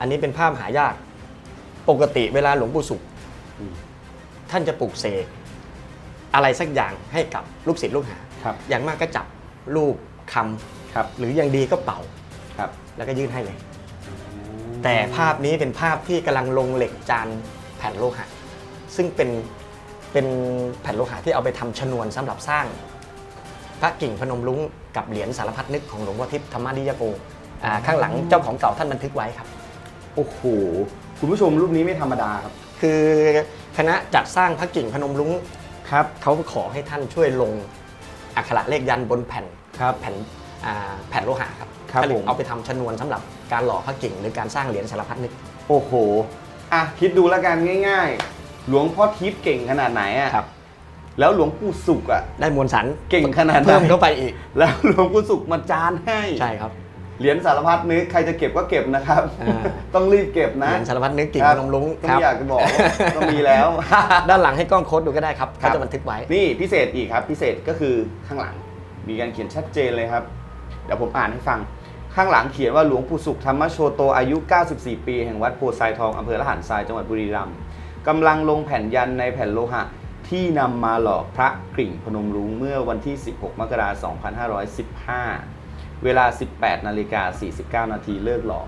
อันนี้เป็นภาพหายาก ปกติเวลาหลวงปู่สุขอืมท่านจะปลูกเสกอะไรสักอย่างให้กับลูกศิษย์ลูกหา ครับ อย่างมากก็จับรูปคำครับ หรืออย่างดีก็เป่า ครับ แล้วก็ยื่นให้เลย แต่ภาพนี้เป็นภาพที่กำลังลงเหล็กจานแผ่นโลหะ ซึ่งเป็นเป็นแผ่นโลหะที่เอาไปทำชนวนสำหรับสร้าง พระกิ่งพนมรุ้งกับเหรียญสารพัดนึกของหลวงพ่อทิพย์ธรรมดิยโกอ่าข้างหลังเจ้าของเก่าท่านบันทึกไว้ครับ โอ้โห คุณผู้ชมรูปนี้ไม่ธรรมดาครับ คือคณะจัดสร้างพระกิ่งพนมรุ้งครับเขาขอให้ท่านช่วยลงอักขระเลขยันต์บนแผ่นครับแผ่นอ่าแผ่นโลหะครับครับก็เลยผม เอาไปทำชนวนสำหรับการหล่อพระกิ่งหรือการสร้างเหรียญสารพัดนึก โอ้โห อะคิดดูแล้วกันง่าย ๆ หลวงพ่อทิพย์เก่งขนาดไหนอะครับ แล้วหลวงปู่สุขอะได้มวลสารเก่งขนาดไหน เพิ่มเข้าไปอีก แล้วหลวงปู่สุขมาจานให้ ใช่ครับ เหรียญสารพัดนึกใครจะเก็บก็เก็บนะครับ อ่า ต้องรีบเก็บเหนะรียญสารพัดนึกกิ่งคพบนมรุ้งก็ครับ ไม่อยากจะบอกว่าต้องมีแล้ว ด้านหลังให้กล้องโค้ดดูก็ได้ครับครับเขาจะบันทึกไว้ นี่พิเศษอีกครับ พิเศษก็คือข้างหลัง มีการเขียนชัดเจนเลยครับ เดี๋ยวผมอ่านให้ฟังข้างหลังเขียนว่าหลวงปู่สุขธรรมโชโตอายุ 94 ปี แห่งวัดโพไซทองอำเภอละหารทรายจังหวัดบุรีรัมย์กำลังลงแผ่นยันในแผ่นโลหะ ที่นำมาหล่อพระกริ่งพนมรุ้งเมื่อวันที่ 16 มกราคม 2515 เวลา 18นาฬิกา49 นาทีเลิกหล่อ